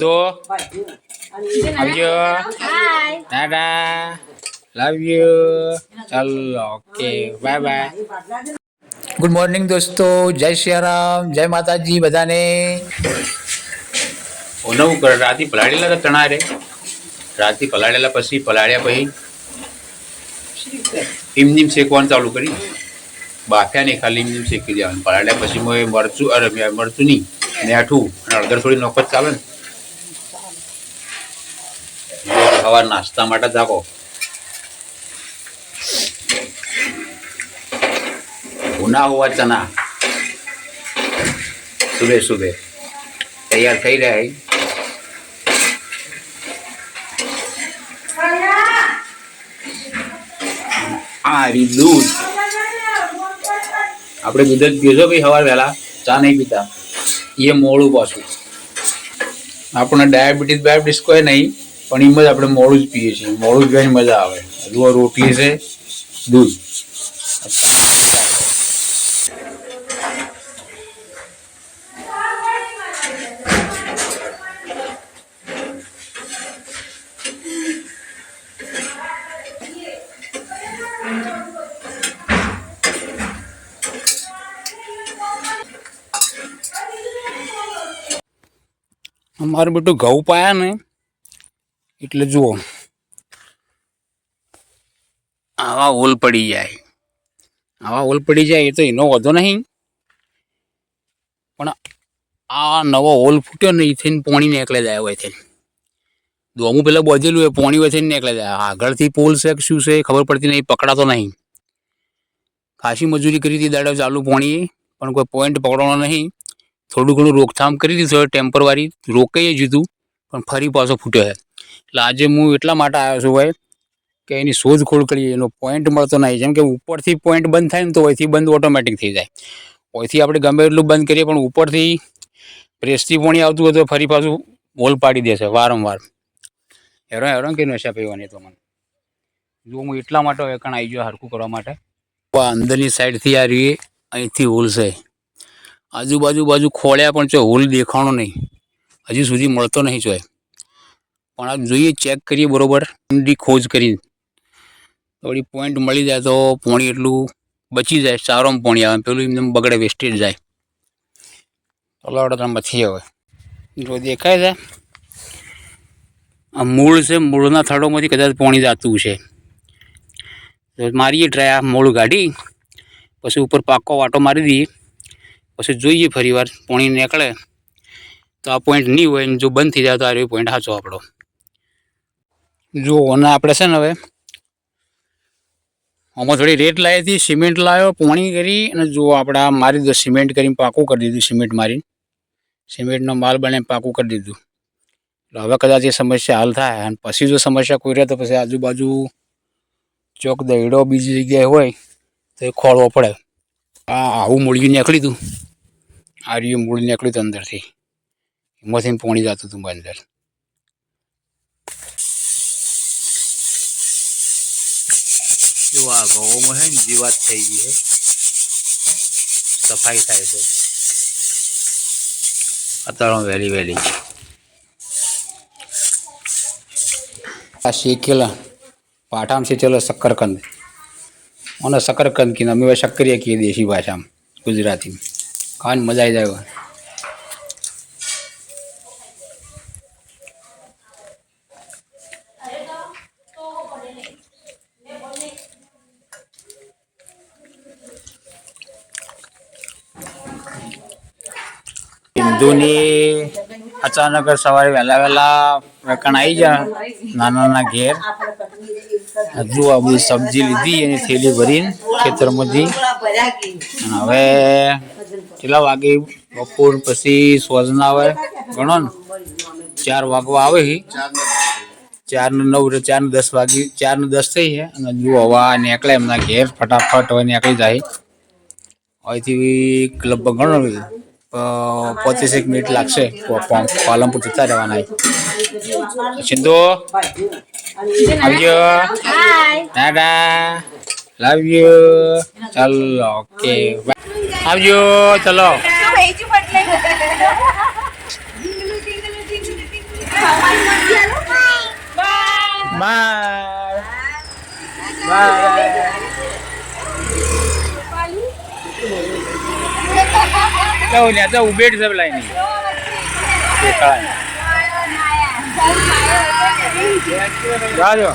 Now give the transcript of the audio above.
તો આવજો Tada. Love you. ચાલો okay bye bye good morning દોસ્તો. જય સિયારામ જય માતાજી બધાને. નવું કર રાતી પલાળેલા હતા તણા રે રાતી પલાળેલા પછી પલાળ્યા પછી હિમ નિમ શેકવાનું ચાલુ કરી બાફ્યા નહીં ખાલી હિમ નિમ શેકી દેવાનું. પલાળ્યા પછી મેં મરચું અરે મેં મરચું નહીં મેઠું અને અડધર થોડી નોખત ચાલે ને. સવાર નાસ્તા માટે જાગો ભૂના હોવા ચના. સુબે સુબે. તૈયાર થઈ રહ્યા આરી દૂધ. આપણે દૂધ જ પીશો ભાઈ સવાર વહેલા. ચા નહીં પીતા. એ મોડું પાછું. આપણને ડાયાબિટીસ, બાયાબિટીસ કોઈ નહીં. પણ એમ જ આપણે મોડું જ પીએ છીએ. મોડું જ પીવાની મજા આવે. હજુ આ રોટલી છે, દૂધ. અમારું બધું ઘઉં પાયા ને. એટલે જુઓ. આવા ઓલ પડી જાય. આવા ઓલ પડી જાય એ તો એનો વધો નહીં. પણ આ નવો હોલ ફૂટ્યો ને થઈને પોણી નીકળે જાય હોય થઈને દોમું પહેલાં બોજેલું એ પોણી હોય નીકળે જાય. આગળથી પોલ છે કે શું છે ખબર પડતી નહીં, પકડાતો નહીં. ખાસી મજૂરી કરી હતી દાડો ચાલુ પોણીએ, પણ કોઈ પોઈન્ટ પકડવાનો નહીં. થોડું ઘણું રોકથામ કરી દીધું, ટેમ્પરવારી રોકાઈએ જીધું, પણ ફરી પાછો ફૂટ્યો છે. એટલે આજે હું એટલા માટે આવ્યો છું ભાઈ, કે એની શોધખોળ કરીએ, એનો પોઈન્ટ મળતો નહીં. જેમ કે ઉપરથી પોઈન્ટ બંધ થાય ને તો અહીંથી બંધ ઓટોમેટિક થઈ જાય. અહીંથી આપણે ગમે એટલું બંધ કરીએ, પણ ઉપરથી પ્રેસથી પોણી આવતું હોય તો ફરી પાછું હોલ પાડી દેશે વારંવાર. હેરાન હેરાન કે નશા પીવાની તો મને. જો હું એટલા માટે હવે કણ આવી ગયો હરખું કરવા માટે. અંદરની સાઈડથી આ રીએ, અહીંથી હોલ છે. આજુબાજુ બાજુ ખોળ્યા પણ જો હોલ દેખાણો નહીં. હજી સુધી મળતો નહીં જોય પણ આ જોઈએ ચેક કરીએ બરોબર. ઊંડી ખોજ કરીને થોડી પોઈન્ટ મળી જાય તો પોણી એટલું બચી જાય સારોમાં પોણી આવે. પેલું એમને બગડે વેસ્ટેજ જાય. ચલો મથી આવે જો દેખાય છે, આ મૂળ છે, મૂળના થડોમાંથી કદાચ પોણી જાતું છે. મારીએ ટ્રાય આ મૂળ ગાડી. પછી ઉપર પાકો વાટો મારી દઈએ. પછી જોઈએ ફરી વાર પોણી નીકળે. તો આ પોઈન્ટ નહીં હોય જો બંધ થઈ જાય તો આ રહ્યો પોઈન્ટ સાચો આપણો. જો અને આપણે છે ને હવે આમાં થોડી રેટ લાવી હતી, સિમેન્ટ લાવ્યો, પોણી કરી, અને જુઓ આપણે આ મારી દીધું સિમેન્ટ કરીને પાકું કરી દીધું, સિમેન્ટ મારીને. સિમેન્ટનો માલ બને પાકું કરી દીધું. એટલે હવે કદાચ એ સમસ્યા હલ થાય, અને પછી જો સમસ્યા કોઈ રહે તો પછી આજુબાજુ ચોક દહીડો બીજી જગ્યાએ હોય, તો એ ખોળવો પડે. આ આવું મૂળિયું નીકળી હતું આ રહ્યું મૂળ નીકળ્યું હતું અંદરથી. એમાંથી પોણી જતું હતું અંદર જો આ ઘઉંમાં છે ને જીવાત થઈ ગઈ છે સફાઈ થાય છે અત્યારે વહેલી વહેલી આ શેકેલા પાઠામ છે ચલો શક્કરકંદ અને શકરકંદ કીને અમે શક્કરિયા કહીએ દેશી ભાષામાં ગુજરાતીમાં ખાવાની મજા આવી જાય હિન્દુની અચાનક સવારે વહેલા વહેલા વેકણ આવી જાય નાના નાના ઘેર. હજુ આ બધી સબ્જી લીધી એની થેલી ભરીને ખેતરમાંથી હવે કેટલા વાગે બપોર પછી સોજના આવે ગણો ને? ચાર વાગવા આવે ચાર ને નવ ચાર ને દસ વાગી, ચાર ને દસ થઈ છે અને જો હવા નીકળે એમના ઘેર. ફટાફટ હવે નીકળી જાય. અહીંથી ક્લબ ગણો Eh, potisik mit lakse kolam putih ada warna cintu love you. Tada love you. Cello oke. Love you. Cello Bye. Bye. Bye. Bye. જાઉં ત્યાં જાઉં ઉભેટ છે પેલા એની. દેખાય જાજો